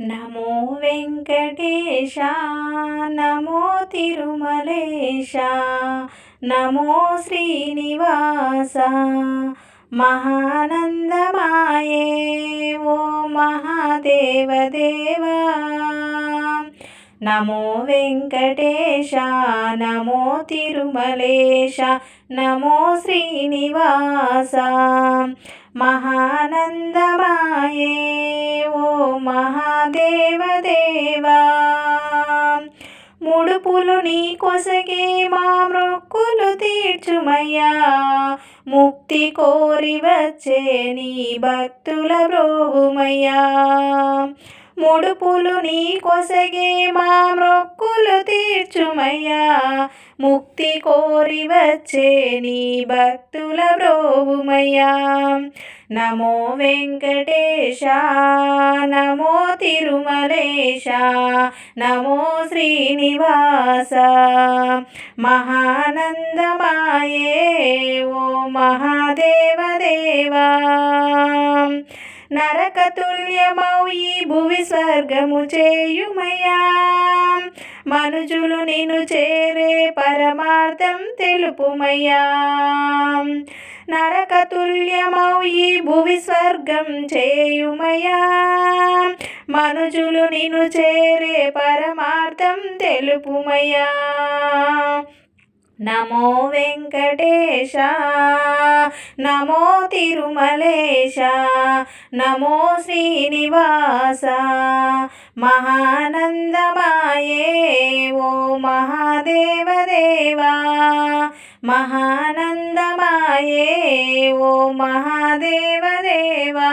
नमो वेङ्कटेश नमो तिरुमलेश नमो श्रीनिवास महानन्दमाये ओं महादेवदेवा। नमो वेङ्कटेशः नमो तिरुमलेश नमो श्रीनिवास మహానందమాయే ఓ మహాదేవదేవా ముడుపులు నీ కొసగే మా మ్రొక్కులు తీర్చుమయ్యా. ముక్తి కోరి వచ్చే నీ భక్తుల బ్రోహుమయ్యా ముడుపులు నీ కొసగే మా మ్రొక్కులు తీర్చుమయ్యా ముక్తి కోరి వచ్చే నీ భక్తుల బ్రోహుమయ్యా నమో వెంకటేశ నమో తిరుమలేశ నమో శ్రీనివాస. మహానందమాయే ఓ మహాదేవదేవా నరకతుల్యమౌ ఈ భువి స్వర్గము చేయుమయా మనుజులు నేను చేరే పరమార్థం తెలుపుమయ్యా. నరకతుల్యమౌ ఈ భువి స్వర్గం చేయుమయా మనుజులు నేను చేరే పరమార్థం తెలుపుమయ్యా. నమో వెంకటేశ నమో తిరుమలేశ నమో శ్రీనివాస. మహానందమాయే ఓ మహాదేవదేవా మహానందమాయే ఓ మహాదేవదేవా